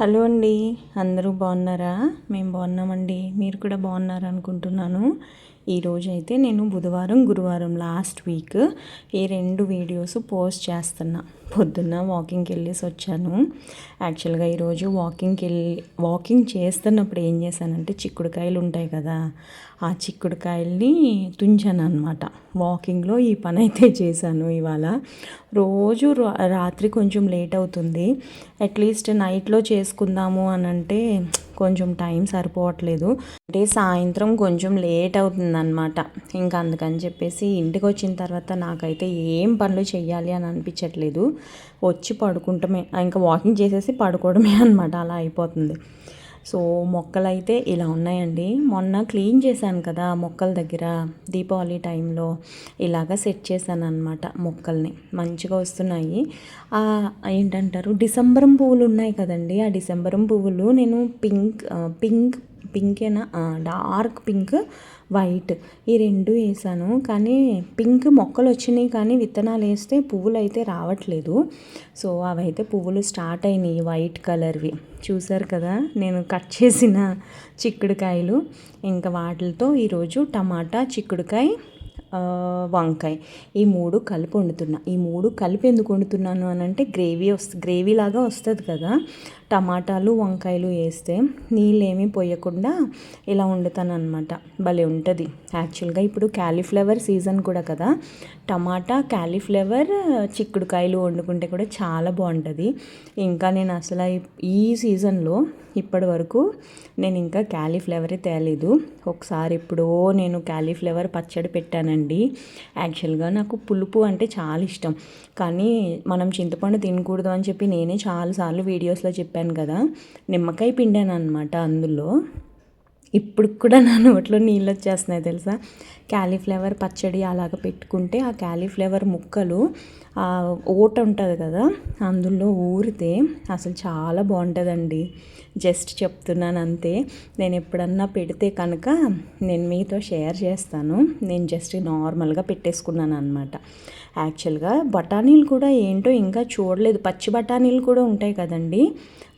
Hello అండి అందరూ బాగున్నారా? మేము బాగున్నామండి. మీరు కూడా బాగున్నారు అనుకుంటున్నాను. ఈరోజు అయితే నేను బుధవారం గురువారం లాస్ట్ వీక్ ఈ రెండు వీడియోస్ పోస్ట్ చేస్తున్నా. పొద్దున్న వాకింగ్కి వెళ్ళేసి వచ్చాను. యాక్చువల్గా ఈరోజు వాకింగ్కి వెళ్ళి వాకింగ్ చేస్తున్నప్పుడు ఏం చేశానంటే చిక్కుడుకాయలు ఉంటాయి కదా ఆ చిక్కుడుకాయల్ని తుంచాను అనమాట వాకింగ్లో ఈ పని అయితే చేశాను ఇవాళ. రోజు రాత్రి కొంచెం లేట్ అవుతుంది. అట్లీస్ట్ నైట్లో చేసుకుందాము అని అంటే కొంచెం టైం సరిపోవట్లేదు. అంటే సాయంత్రం కొంచెం లేట్ అవుతుందన్నమాట. ఇంకా అందుకని చెప్పేసి ఇంటికి వచ్చిన తర్వాత నాకైతే ఏం పనులు చేయాలి అని అనిపించట్లేదు. వచ్చి పడుకుంటమే ఇంకా వాకింగ్ చేసేసి పడుకోవడమే అనమాట అలా అయిపోతుంది. సో మొక్కలైతే ఇలా ఉన్నాయండి. మొన్న క్లీన్ చేశాను కదా మొక్కల దగ్గర దీపావళి టైంలో ఇలాగ సెట్ చేశాను అనమాట మొక్కల్ని. మంచిగా వస్తున్నాయి. ఏంటంటారు? డిసెంబరం పువ్వులు ఉన్నాయి కదండి. ఆ డిసెంబరం పువ్వులు నేను పింక్ పింక్ పింకేనా డార్క్ పింక్ వైట్. ఈ రెండు వేసాను. కానీ పింక్ మొక్కలు వచ్చినాయి కానీ విత్తనాలు వేస్తే పువ్వులు అయితే రావట్లేదు. సో అవైతే పువ్వులు స్టార్ట్ అయినాయి వైట్ కలర్వి. చూసారు కదా నేను కట్ చేసిన చిక్కుడుకాయలు. ఇంకా వాటితో ఈరోజు టమాటా చిక్కుడుకాయ వంకాయ. ఈ మూడు కలిపి వండుతున్నా. ఈ మూడు కలిపి ఎందుకు వండుతున్నాను అని అంటే గ్రేవీ వస్తుంది గ్రేవీ లాగా వస్తుంది కదా. టమాటాలు వంకాయలు వేస్తే నీళ్ళు ఏమీ పోయకుండా ఇలా వండుతాను అనమాట భలే ఉంటుంది. యాక్చువల్గా ఇప్పుడు క్యాలీఫ్లవర్ సీజన్ కూడా కదా. టమాటా క్యాలీఫ్లవర్ చిక్కుడుకాయలు వండుకుంటే కూడా చాలా బాగుంటుంది. ఇంకా నేను అసలు ఈ సీజన్లో ఇప్పటి వరకు నేను ఇంకా క్యాలీఫ్లవరే తేలేదు. ఒకసారి ఎప్పుడో నేను క్యాలీఫ్లవర్ పచ్చడి పెట్టానండి. యాక్చువల్గా నాకు పులుపు అంటే చాలా ఇష్టం. కానీ మనం చింతపండు తినకూడదు అని చెప్పి నేనే చాలాసార్లు వీడియోస్లో చెప్పాను. కదా నిమ్మకాయ పిండాను అనమాట అందులో. ఇప్పుడు కూడా నా నోట్లో నీళ్ళు వచ్చేస్తున్నాయి తెలుసా? క్యాలీఫ్లవర్ పచ్చడి అలాగ పెట్టుకుంటే ఆ క్యాలీఫ్లవర్ ముక్కలు ఓట ఉంటుంది కదా అందులో ఊరితే అసలు చాలా బాగుంటుందండి. జస్ట్ చెప్తున్నాను అంతే. నేను ఎప్పుడన్నా పెడితే కనుక నేను మీతో షేర్ చేస్తాను. నేను జస్ట్ నార్మల్గా పెట్టేసుకున్నాను అనమాట యాక్చువల్గా బఠానీలు కూడా ఏంటో ఇంకా చూడలేదు. పచ్చి బఠానీలు కూడా ఉంటాయి కదండి.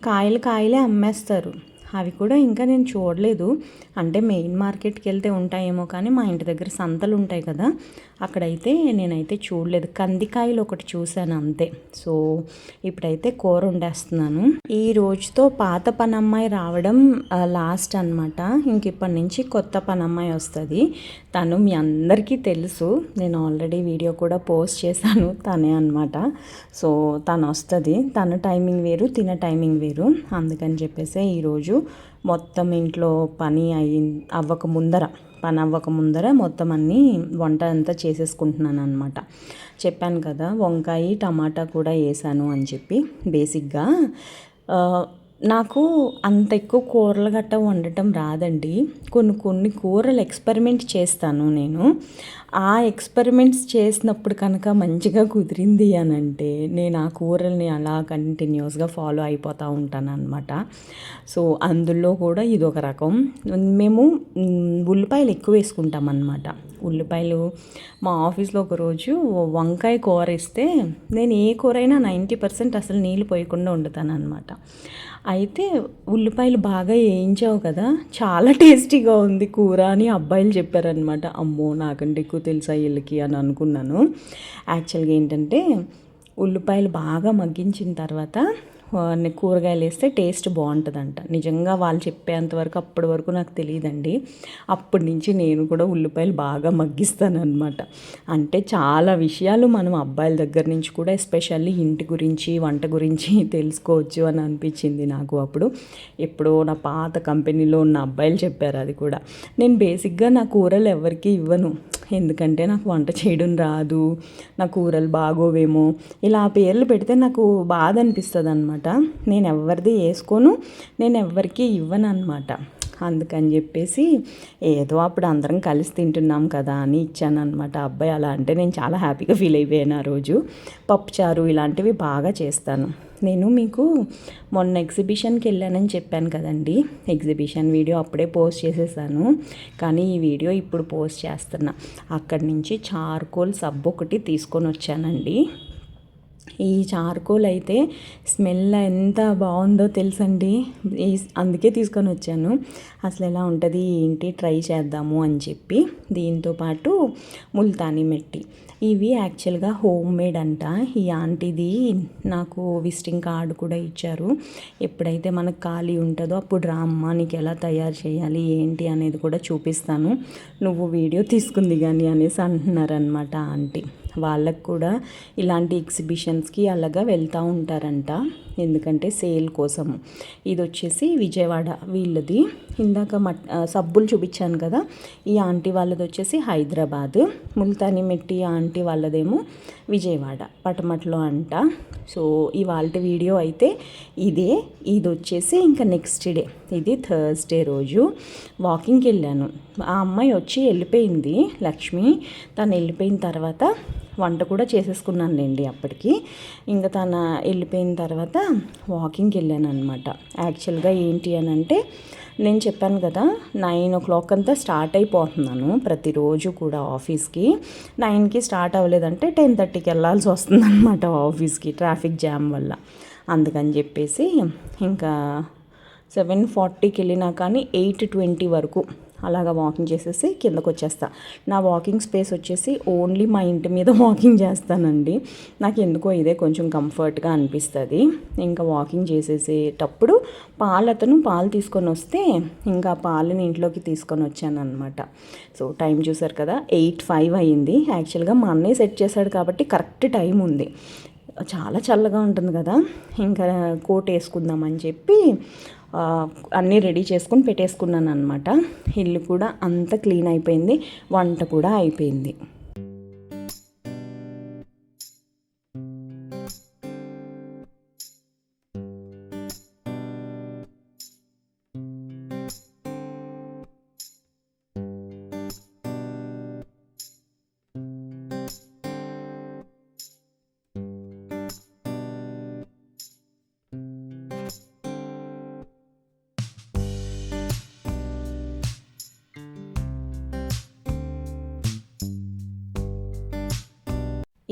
కాయలు కాయలే అమ్మేస్తారు. అవి కూడా ఇంకా నేను చూడలేదు. అంటే మెయిన్ మార్కెట్కి వెళ్తే ఉంటాయేమో కానీ మా ఇంటి దగ్గర సంతలు ఉంటాయి కదా అక్కడైతే నేనైతే చూడలేదు. కందికాయలు ఒకటి చూశాను అంతే. సో ఇప్పుడైతే కూర వండేస్తున్నాను. ఈ రోజుతో పాత పనమ్మాయి రావడం లాస్ట్ అనమాట ఇంక ఇప్పటి నుంచి కొత్త పనమ్మాయి వస్తుంది. తను మీ అందరికీ తెలుసు. నేను ఆల్రెడీ వీడియో కూడా పోస్ట్ చేశాను తనే అనమాట సో తను వస్తుంది. తన టైమింగ్ వేరు తిన టైమింగ్ వేరు. అందుకని చెప్పేసి ఈరోజు మొత్తం ఇంట్లో పని అయి అవ్వక ముందర పని అవ్వక ముందర మొత్తం అన్నీ వంట అంతా చేసేసుకుంటున్నాను అనమాట చెప్పాను కదా వంకాయ టమాటా కూడా వేసాను అని చెప్పి బేసిక్గా. నాకు అంత ఎక్కువ కూరలు గట్ట వండటం రాదండి. కొన్ని కొన్ని కూరలు ఎక్స్పెరిమెంట్ చేస్తాను నేను. ఆ ఎక్స్పెరిమెంట్స్ చేసినప్పుడు కనుక మంచిగా కుదిరింది అని అంటే నేను ఆ కూరల్ని అలా కంటిన్యూస్గా ఫాలో అయిపోతూ ఉంటాను అనమాట సో అందులో కూడా ఇది ఒక రకం. మేము ఉల్లిపాయలు ఎక్కువ వేసుకుంటాం అనమాట ఉల్లిపాయలు మా ఆఫీస్లో ఒకరోజు వంకాయ కూర ఇస్తే నేను ఏ కూర అయినా నైంటీ పర్సెంట్ అసలు నీళ్ళు పోయకుండా వండుతాను అనమాట అయితే ఉల్లిపాయలు బాగా వేయించావు కదా చాలా టేస్టీగా ఉంది కూర అని అబ్బాయిలు చెప్పారనమాట అమ్మో నాకంటే ఎక్కువ తెలుసా వీళ్ళకి అని అనుకున్నాను. యాక్చువల్గా ఏంటంటే ఉల్లిపాయలు బాగా మగ్గించిన తర్వాత కూరగాయలు వేస్తే టేస్ట్ బాగుంటుందంట. నిజంగా వాళ్ళు చెప్పేంతవరకు అప్పటి వరకు నాకు తెలియదండి. అప్పటి నుంచి నేను కూడా ఉల్లిపాయలు బాగా మగ్గిస్తానమాట అంటే చాలా విషయాలు మనం అబ్బాయిల దగ్గర నుంచి కూడా ఎస్పెషల్లీ ఇంటి గురించి వంట గురించి తెలుసుకోవచ్చు అని అనిపించింది నాకు అప్పుడు. ఎప్పుడో నా పాత కంపెనీలో ఉన్న అబ్బాయిలు చెప్పారు అది కూడా. నేను బేసిక్గా నా కూరలు ఎవరికి ఇవ్వను. ఎందుకంటే నాకు వంట చేయడం రాదు నా కూరలు బాగోవేమో. ఇలా పేర్లు పెడితే నాకు బాధ అనిపిస్తుంది అనమాట నేను ఎవరిది వేసుకోను నేను ఎవరికి ఇవ్వను అనమాట అందుకని చెప్పేసి ఏదో అప్పుడు అందరం కలిసి తింటున్నాం కదా అని ఇచ్చాను అనమాట అబ్బాయి అలా అంటే నేను చాలా హ్యాపీగా ఫీల్ అయిపోయాను ఆ రోజు. పప్పుచారు ఇలాంటివి బాగా చేస్తాను. నేను మీకు మొన్న ఎగ్జిబిషన్కి వెళ్ళానని చెప్పాను కదండి. ఎగ్జిబిషన్ వీడియో అప్పుడే పోస్ట్ చేసేసాను. కానీ ఈ వీడియో ఇప్పుడు పోస్ట్ చేస్తున్నా. అక్కడి నుంచి చార్కోల్ సబ్బు ఒకటి తీసుకొని వచ్చానండి. ఈ చార్కోల్ అయితే స్మెల్ ఎంత బాగుందో తెలుసండి. అందుకే తీసుకొని వచ్చాను. అసలు ఎలా ఉంటుంది ఏంటి ట్రై చేద్దాము అని చెప్పి దీంతో పాటు ముల్తానీ మెట్టి. ఇవి యాక్చువల్గా హోమ్ మేడ్ అంట. ఈ ఆంటీది నాకు విజిటింగ్ కార్డు కూడా ఇచ్చారు. ఎప్పుడైతే మనకు ఖాళీ ఉంటుందో అప్పుడు రా అమ్మ నీకు ఎలా తయారు చేయాలి ఏంటి అనేది కూడా చూపిస్తాను. నువ్వు వీడియో తీసుకుంది కానీ అనేసి అంటున్నారనమాట ఆంటీ. వాళ్ళకు కూడా ఇలాంటి ఎగ్జిబిషన్స్కి అలాగా వెళ్తూ ఉంటారంట. ఎందుకంటే సేల్ కోసం. ఇది వచ్చేసి విజయవాడ వీళ్ళది. ఇందాక మట్ సబ్బులు చూపించాను కదా. ఈ ఆంటీ వాళ్ళది వచ్చేసి హైదరాబాద్. ముల్తాని మెట్టి ఆంటీ వాళ్ళదేమో విజయవాడ పటమట్లో అంట. సో ఇవాళ వీడియో అయితే ఇదే. ఇది వచ్చేసి ఇంకా నెక్స్ట్ డే. ఇది థర్స్డే రోజు వాకింగ్కి వెళ్ళాను. ఆ అమ్మాయి వచ్చి వెళ్ళిపోయింది లక్ష్మి. తను వెళ్ళిపోయిన తర్వాత వంట కూడా చేసేసుకున్నాను లేండి అప్పటికి. ఇంకా తన వెళ్ళిపోయిన తర్వాత వాకింగ్కి వెళ్ళాను అనమాట యాక్చువల్గా ఏంటి అని అంటే నేను చెప్పాను కదా నైన్ ఓ క్లాక్ అంతా స్టార్ట్ అయిపోతున్నాను ప్రతిరోజు కూడా ఆఫీస్కి నైన్కి స్టార్ట్ అవ్వలేదంటే టెన్ థర్టీకి వెళ్ళాల్సి వస్తుంది అనమాట ఆఫీస్కి ట్రాఫిక్ జామ్ వల్ల. అందుకని చెప్పేసి ఇంకా సెవెన్ ఫార్టీకి వెళ్ళినా కానీ ఎయిట్ ట్వంటీ వరకు అలాగా వాకింగ్ చేసేసి కిందకు వచ్చేస్తా నా వాకింగ్ స్పేస్ వచ్చేసి ఓన్లీ మా ఇంటి మీద వాకింగ్ చేస్తానండి. నాకు ఎందుకో ఇదే కొంచెం కంఫర్ట్గా అనిపిస్తుంది. ఇంకా వాకింగ్ చేసేసేటప్పుడు పాలు అతను పాలు తీసుకొని వస్తే ఇంకా పాలని ఇంట్లోకి తీసుకొని వచ్చానమాట సో టైం చూసారు కదా ఎయిట్ ఫైవ్ అయ్యింది యాక్చువల్గా మా అన్నయ్య సెట్ చేశాడు కాబట్టి కరెక్ట్ టైం ఉంది. చాలా చల్లగా ఉంటుంది కదా ఇంకా కోట్ వేసుకుందామని చెప్పి అన్నీ రెడీ చేసుకుని పెట్టేసుకున్నాను అనమాట ఇల్లు కూడా అంత క్లీన్ అయిపోయింది వంట కూడా అయిపోయింది.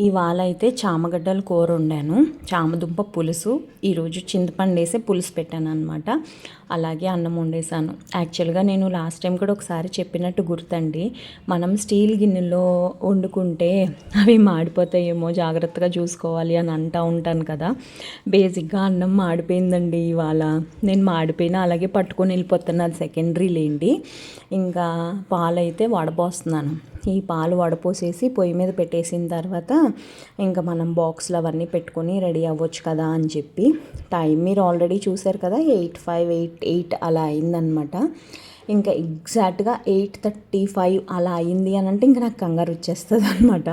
ఇవాళ అయితే చామగడ్డల కూర వండాను. చామదుంప పులుసు. ఈరోజు చింతపండు వేసి పులుసు పెట్టాను అనమాట అలాగే అన్నం వండేసాను. యాక్చువల్గా నేను లాస్ట్ టైం కూడా ఒకసారి చెప్పినట్టు గుర్తండి. మనం స్టీల్ గిన్నెలో వండుకుంటే అవి మాడిపోతాయేమో జాగ్రత్తగా చూసుకోవాలి అని అంటూ ఉంటాను కదా. బేసిక్గా అన్నం మాడిపోయిందండి ఇవాళ. నేను మాడిపోయినా అలాగే పట్టుకొని వెళ్ళిపోతున్నాను అది సెకండరీ లేండి. ఇంకా పాలైతే వడపోస్తున్నాను. ఈ పాలు వడపోసేసి పొయ్యి మీద పెట్టేసిన తర్వాత ఇంకా మనం బాక్స్లు అవన్నీ పెట్టుకొని రెడీ అవ్వచ్చు కదా అని చెప్పి. టైం మీరు ఆల్రెడీ చూసారు కదా ఎయిట్ ఫైవ్ ఎయిట్ ఎయిట్ అలా అయిందనమాట. ఇంకా ఎగ్జాక్ట్గా ఎయిట్ థర్టీ ఫైవ్ అలా అయింది అని అంటే ఇంకా నాకు కంగారు వచ్చేస్తుంది అనమాట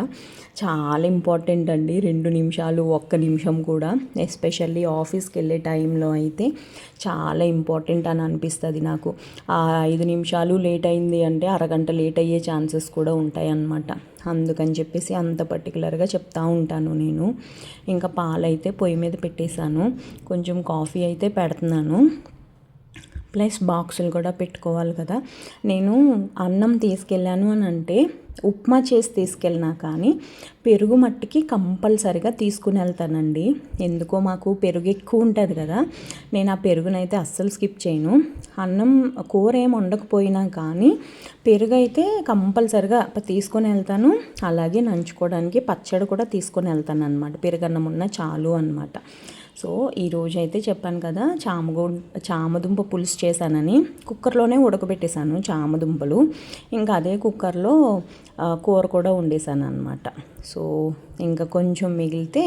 చాలా ఇంపార్టెంట్ అండి రెండు నిమిషాలు ఒక్క నిమిషం కూడా. ఎస్పెషల్లీ ఆఫీస్కి వెళ్ళే టైంలో అయితే చాలా ఇంపార్టెంట్ అని అనిపిస్తుంది నాకు. ఆ ఐదు నిమిషాలు లేట్ అయింది అంటే అరగంట లేట్ అయ్యే ఛాన్సెస్ కూడా ఉంటాయి అన్నమాట. అందుకని చెప్పేసి అంత పర్టికులర్గా చెప్తా ఉంటాను నేను. ఇంకా పాలైతే పొయ్యి మీద పెట్టేశాను. కొంచెం కాఫీ అయితే పెడుతున్నాను. ప్లస్ బాక్సులు కూడా పెట్టుకోవాలి కదా. నేను అన్నం తీసుకెళ్ళాను అని అంటే ఉప్మా చేసి తీసుకెళ్ళినా కానీ పెరుగు మట్టికి కంపల్సరిగా తీసుకుని వెళ్తానండి. ఎందుకో మాకు పెరుగు ఎక్కువ ఉంటుంది కదా. నేను ఆ పెరుగునైతే అస్సలు స్కిప్ చేయను. అన్నం కూర ఏం వండకపోయినా కానీ పెరుగు అయితే కంపల్సరిగా తీసుకొని వెళ్తాను. అలాగే నంచుకోవడానికి పచ్చడి కూడా తీసుకొని వెళ్తాను అనమాట పెరుగన్నం ఉన్న చాలు అనమాట సో ఈరోజు అయితే చెప్పాను కదా చామగో చామదుంప పులుసు చేశానని. కుక్కర్లోనే ఉడకబెట్టేశాను చామదుంపలు. ఇంకా అదే కుక్కర్లో కూర కూడా వండేసాను అనమాట సో ఇంకా కొంచెం మిగిలితే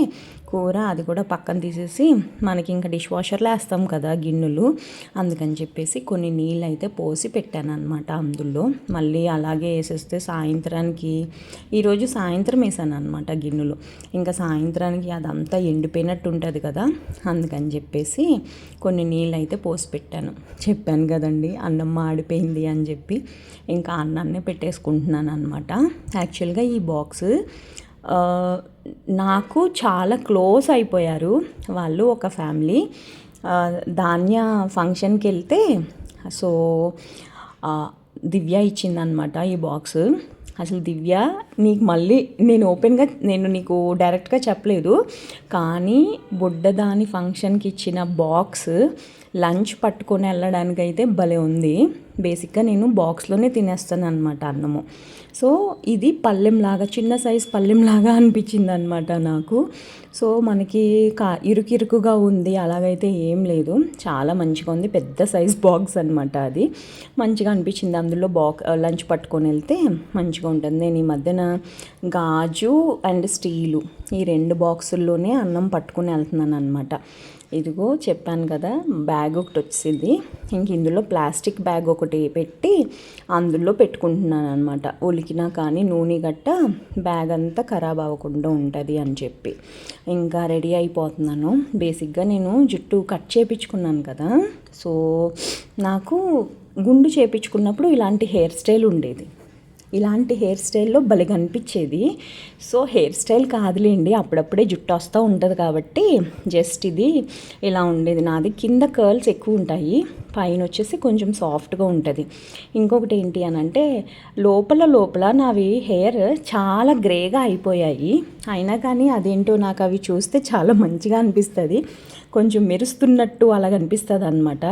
కూర అది కూడా పక్కన తీసేసి మనకి ఇంకా డిష్ వాషర్లో వేస్తాం కదా గిన్నెలు. అందుకని చెప్పేసి కొన్ని నీళ్ళు అయితే పోసి పెట్టాను అనమాట అందులో. మళ్ళీ అలాగే వేసేస్తే సాయంత్రానికి ఈరోజు సాయంత్రం వేసాను అనమాట గిన్నెలు. ఇంకా సాయంత్రానికి అదంతా ఎండిపోయినట్టు ఉంటుంది కదా అందుకని చెప్పేసి కొన్ని నీళ్ళు అయితే పోసి పెట్టాను. చెప్పాను కదండి అన్నం మాడిపోయింది అని చెప్పి ఇంకా అన్నాన్నే పెట్టేసుకుంటున్నాను అనమాట యాక్చువల్గా ఈ బాక్స్ నాకు చాలా క్లోజ్ అయిపోయారు వాళ్ళు ఒక ఫ్యామిలీ. ధాన్య ఫంక్షన్కి వెళ్తే సో దివ్య ఇచ్చిందనమాట ఈ బాక్స్. అసలు దివ్య నీకు మళ్ళీ నేను ఓపెన్గా నేను నీకు డైరెక్ట్గా చెప్పలేదు. కానీ బుడ్డదాని ఫంక్షన్కి ఇచ్చిన బాక్స్ లంచ్ పట్టుకొని వెళ్ళడానికి అయితే భలే ఉంది. బేసిక్గా నేను బాక్స్లోనే తినేస్తాను అనమాట అన్నము. సో ఇది పల్లెంలాగా చిన్న సైజ్ పల్లెంలాగా అనిపించింది అనమాట నాకు. సో మనకి కా ఇరుకిరుకుగా ఉంది అలాగైతే ఏం లేదు. చాలా మంచిగా ఉంది పెద్ద సైజ్ బాక్స్ అనమాట అది. మంచిగా అనిపించింది. అందులో బాక్ లంచ్ పట్టుకొని వెళ్తే మంచిగా ఉంటుంది. నేను ఈ మధ్యన గాజు అండ్ స్టీలు ఈ రెండు బాక్సుల్లోనే అన్నం పట్టుకుని వెళ్తున్నాను అనమాట ఇదిగో చెప్పాను కదా బ్యాగ్ ఒకటి వచ్చింది ఇంక ఇందులో ప్లాస్టిక్ బ్యాగ్ ఒకటి పెట్టి అందులో పెట్టుకుంటున్నాను అనమాట ఉలికినా కానీ నూనె గట్ట బ్యాగ్ అంతా ఖరాబ్ అవ్వకుండా ఉంటుంది అని చెప్పి. ఇంకా రెడీ అయిపోతున్నాను. బేసిక్గా నేను జుట్టు కట్ చేపించుకున్నాను కదా. సో నాకు గుండు చేపించుకున్నప్పుడు ఇలాంటి హెయిర్ స్టైల్ ఉండేది. ఇలాంటి హెయిర్ స్టైల్లో భలే కనిపించేది. సో హెయిర్ స్టైల్ కాదులేండి అప్పుడప్పుడే జుట్టు వస్తూ ఉంటుంది కాబట్టి జస్ట్ ఇది ఇలా ఉండేది. నాది కింద కర్ల్స్ ఎక్కువ ఉంటాయి పైన వచ్చేసి కొంచెం సాఫ్ట్గా ఉంటుంది. ఇంకొకటి ఏంటి అని అంటే లోపల లోపల నావి హెయిర్ చాలా గ్రేగా అయిపోయాయి. అయినా కానీ అదేంటో నాకు అవి చూస్తే చాలా మంచిగా అనిపిస్తుంది. కొంచెం మెరుస్తున్నట్టు అలాగ అనిపిస్తుంది అనమాట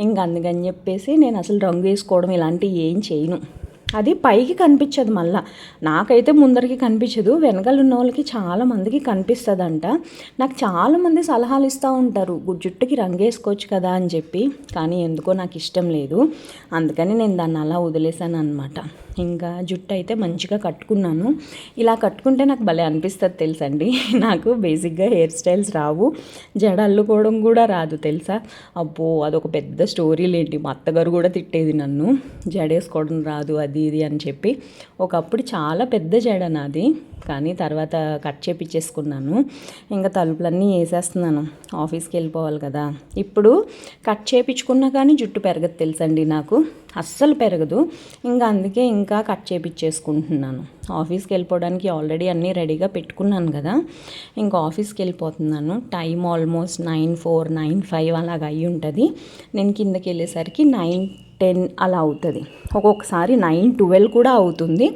ఇంక అందుకని చెప్పేసి నేను అసలు రంగు వేసుకోవడం ఇలాంటివి ఏం చేయను. అది పైకి కనిపించదు మళ్ళా. నాకైతే ముందరికి కనిపించదు. వెనకాల ఉన్న వాళ్ళకి చాలా మందికి కనిపిస్తుందంట. నాకు చాలామంది సలహాలు ఇస్తూ ఉంటారు. జుట్టుకి రంగేసుకోవచ్చు కదా అని చెప్పి. కానీ ఎందుకో నాకు ఇష్టం లేదు. అందుకని నేను దాన్ని అలా వదిలేసాను అనమాట ఇంకా జుట్టు అయితే మంచిగా కట్టుకున్నాను. ఇలా కట్టుకుంటే నాకు భలే అనిపిస్తుంది తెలుసండి. నాకు బేసిక్గా హెయిర్ స్టైల్స్ రావు. జడ అల్లుకోవడం కూడా రాదు తెలుసా? అబ్బో అదొక పెద్ద స్టోరీ లేంటి మా అత్తగారు కూడా తిట్టేది నన్ను. జడేసుకోవడం రాదు అది ఇది అని చెప్పి ఒకప్పుడు చాలా పెద్ద జడ నాది. కానీ తర్వాత కట్ చేపించేసుకున్నాను ఇంకా తలుపులన్నీ వేసేస్తున్నాను. ఆఫీస్కి వెళ్ళిపోవాలి కదా. ఇప్పుడు కట్ చేపించుకున్నా కానీ జుట్టు పెరగదు తెలుసండి నాకు. అస్సలు పెరగదు. ఇంకా అందుకే ఇంకా కట్ చేపించేసుకుంటున్నాను ఆఫీస్కి వెళ్ళిపోవడానికి ఆల్రెడీ అన్నీ రెడీగా పెట్టుకున్నాను కదా. ఇంకా ఆఫీస్కి వెళ్ళిపోతున్నాను. Time almost nine four nine five అలాగ అయ్యి ఉంటుంది నేను కిందకి వెళ్ళేసరికి నైన్ టెన్ అలా అవుతుంది. ఒక్కొక్కసారి నైన్ ట్వెల్వ్ కూడా అవుతుంది.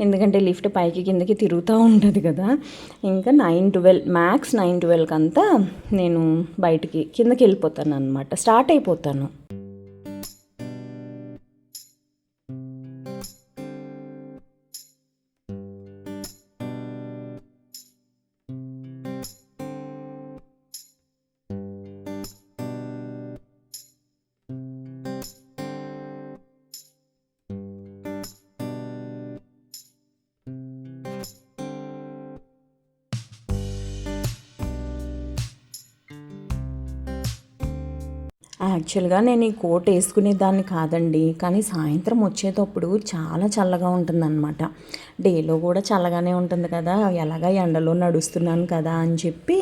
ఎందుకంటే లిఫ్ట్ పైకి కిందకి తిరుగుతూ ఉంటుంది కదా. ఇంకా నైన్ ట్వెల్వ్ మ్యాక్స్ నైన్ ట్వెల్వ్కి అంతా నేను బయటికి కిందకి వెళ్ళిపోతాను అనమాట స్టార్ట్ అయిపోతాను. యాక్చువల్గా నేను ఈ కోట్ వేసుకునే దాన్ని కాదండి కానీ సాయంత్రం వచ్చేటప్పుడు చాలా చల్లగా ఉంటుందన్నమాట. డేలో కూడా చల్లగానే ఉంటుంది కదా ఎలాగా ఎండలో నడుస్తున్నాను కదా అని చెప్పి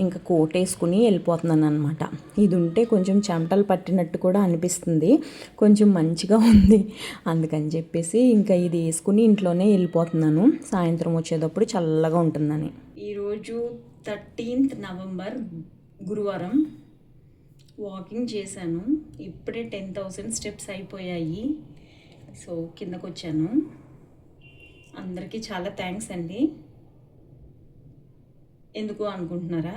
ఇంకా కోట్ వేసుకుని వెళ్ళిపోతున్నాను అనమాట ఇది ఉంటే కొంచెం చెమటలు పట్టినట్టు కూడా అనిపిస్తుంది కొంచెం మంచిగా ఉంది అందుకని చెప్పేసి ఇంకా ఇది వేసుకుని ఇంట్లోనే వెళ్ళిపోతున్నాను సాయంత్రం వచ్చేటప్పుడు చల్లగా ఉంటుందని. ఈరోజు థర్టీన్త్ నవంబర్ గురువారం. వాకింగ్ చేశాను. ఇప్పుడే టెన్ థౌసండ్ స్టెప్స్ అయిపోయాయి. సో కిందకు వచ్చాను అందరికీ చాలా థ్యాంక్స్ అండి. ఎందుకు అనుకుంటున్నారా?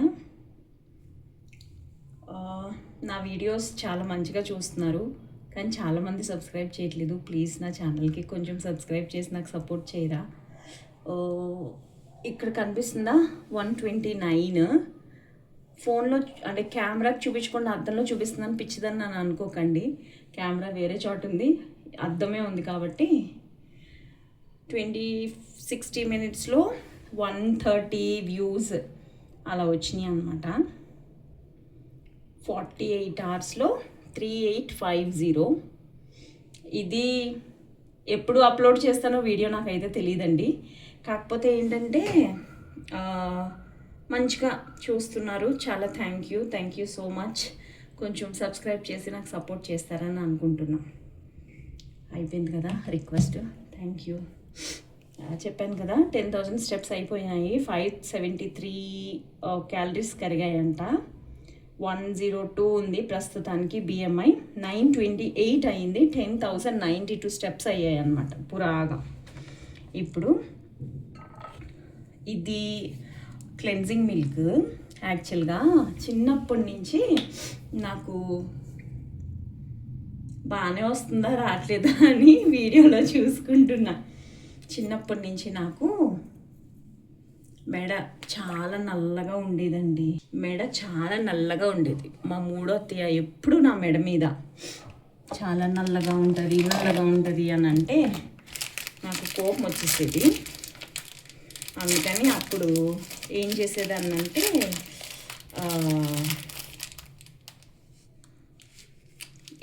నా వీడియోస్ చాలా మంచిగా చూస్తున్నారు. కానీ చాలామంది సబ్స్క్రైబ్ చేయట్లేదు. ప్లీజ్ నా ఛానల్కి కొంచెం సబ్స్క్రైబ్ చేసి నాకు సపోర్ట్ చేయరా? ఇక్కడ కనిపిస్తుందా? One twenty nine. ఫోన్లో అంటే కెమెరాకి చూపించకుండా అద్దంలో చూపిస్తుందని పిచ్చిదని నన్ను అనుకోకండి. కెమెరా వేరే చోట ఉంది. అద్దమే ఉంది కాబట్టి ట్వంటీ సిక్స్టీ మినిట్స్లో వన్ థర్టీ వ్యూస్ అలా వచ్చినాయి అనమాట ఫార్టీ ఎయిట్ అవర్స్లో త్రీ ఎయిట్ ఫైవ్ జీరో. ఇది ఎప్పుడు అప్లోడ్ చేస్తానో వీడియో నాకైతే తెలియదండి. కాకపోతే ఏంటంటే మంచిగా చూస్తున్నారు. చాలా thank you thank you so much కొంచెం సబ్స్క్రైబ్ చేసి నాకు సపోర్ట్ చేస్తారని అనుకుంటున్నాం. అయిపోయింది కదా రిక్వెస్ట్ థ్యాంక్ యూ చెప్పాను కదా టెన్ థౌజండ్ స్టెప్స్ అయిపోయినాయి. ఫైవ్ సెవెంటీ త్రీ క్యాలరీస్ కరిగాయంట. వన్ జీరో టూ ఉంది ప్రస్తుతానికి బిఎంఐ నైన్ ట్వంటీ ఎయిట్ అయింది. Ten thousand ninety two steps అయ్యాయి అనమాట పురాగా. ఇప్పుడు ఇది క్లెన్జింగ్ మిల్క్ యాక్చువల్గా చిన్నప్పటి నుంచి నాకు బాగానే వస్తుందా రావట్లేదా అని వీడియోలో చూసుకుంటున్నా. చిన్నప్పటి నుంచి నాకు మెడ చాలా నల్లగా ఉండేదండి. మెడ చాలా నల్లగా ఉండేది. మా మూడో తీయ ఎప్పుడు నా మెడ మీద చాలా నల్లగా ఉంటుంది నల్లగా ఉంటుంది అని అంటే నాకు కోపం వచ్చేసేది. అందుకని అప్పుడు ఏం చేసేదాన్ని అంటే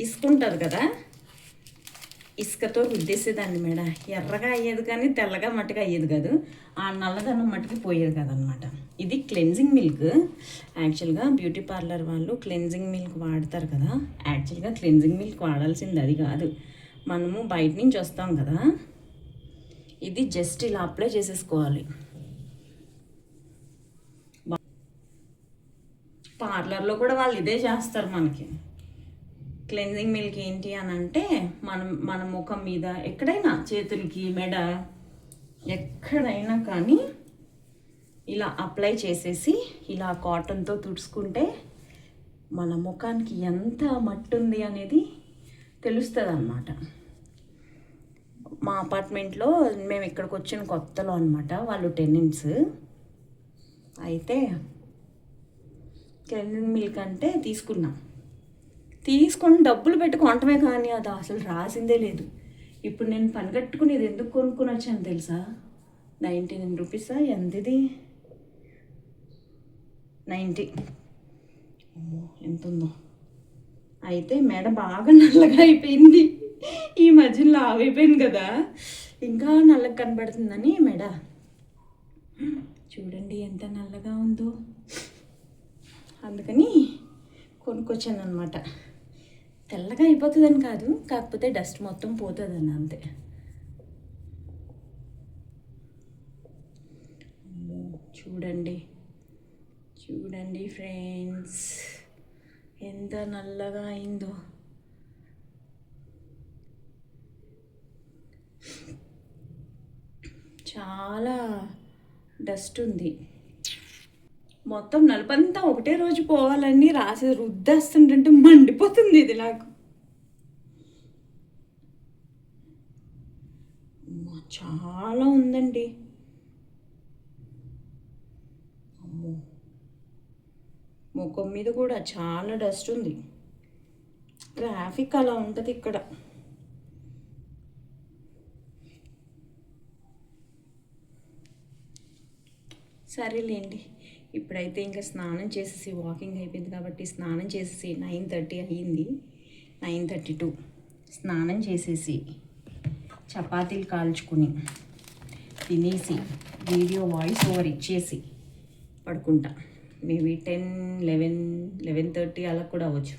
ఇసుకుంటుంది కదా ఇసుకతో రుద్దేసేదాన్ని మేడ. ఎర్రగా అయ్యేది కానీ తెల్లగా మట్టుగా అయ్యేది కాదు. ఆ నల్లదనం మట్టుకి పోయేది కాదనమాట ఇది క్లెన్జింగ్ మిల్క్. యాక్చువల్గా బ్యూటీ పార్లర్ వాళ్ళు క్లెన్జింగ్ మిల్క్ వాడతారు కదా యాక్చువల్గా క్లెన్జింగ్ మిల్క్ వాడాల్సింది అది కాదు. మనము బయట నుంచి వస్తాం కదా ఇది జస్ట్ ఇలా అప్లై చేసేసుకోవాలి. పార్లర్లో కూడా వాళ్ళు ఇదే చేస్తారు మనకి. క్లెన్జింగ్ మిల్క్ ఏంటి అని అంటే మనం మన ముఖం మీద ఎక్కడైనా చేతులకి మెడ ఎక్కడైనా కానీ ఇలా అప్లై చేసేసి ఇలా కాటన్తో తుడుచుకుంటే మన ముఖానికి ఎంత మట్టి ఉంది అనేది తెలుస్తుంది అన్నమాట మా అపార్ట్మెంట్లో మేము ఇక్కడికి వచ్చిన కొత్తలో అనమాట వాళ్ళు టెనెంట్స్. అయితే క్లెన్జింగ్ మిల్క్ అంటే తీసుకున్నాం. తీసుకొని డబ్బులు పెట్టి కొనటమే కానీ అది అసలు రాసిందే లేదు. ఇప్పుడు నేను పని కట్టుకుని ఇది ఎందుకు కొనుక్కొని వచ్చాను తెలుసా? నైంటీ నైన్ రూపీసా ఎంతది? నైంటీ ఎంత ఉందో అయితే మెడ బాగా నల్లగా అయిపోయింది. ఈ మధ్యలో ఆవైపోయింది కదా. ఇంకా నల్లగా కనబడుతుందని మెడ. చూడండి ఎంత నల్లగా ఉందో. అందుకని కొనుక్కొచ్చాను అనమాట తెల్లగా అయిపోతుందని కాదు కాకపోతే డస్ట్ మొత్తం పోతుందని అంతే. చూడండి. చూడండి ఫ్రెండ్స్ ఎంత నల్లగా అయిందో. చాలా డస్ట్ ఉంది. మొత్తం నలుపంతా ఒకటే రోజు పోవాలని రాసి రుద్దేస్తుంటే మండిపోతుంది ఇది నాకు. చాలా ఉందండి. అమ్మో. ముఖం మీద కూడా చాలా డస్ట్ ఉంది. ట్రాఫిక్ అలా ఉంటుంది ఇక్కడ. సరేలేండి. ఇప్పుడైతే ఇంకా స్నానం చేసేసి వాకింగ్ అయిపోయింది కాబట్టి స్నానం చేసేసి నైన్ థర్టీ అయ్యింది. Nine thirty two. స్నానం చేసేసి చపాతీలు కాల్చుకుని తినేసి వీడియో వాయిస్ ఓవర్ ఇచ్చేసి పడుకుంటా. Maybe ten eleven eleven thirty అలా కూడా అవ్వచ్చు.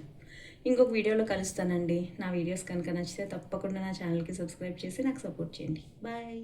ఇంకొక వీడియోలో కలుస్తానండి. నా వీడియోస్ కనుక నచ్చితే తప్పకుండా నా ఛానల్కి సబ్స్క్రైబ్ చేసి నాకు సపోర్ట్ చేయండి. బాయ్.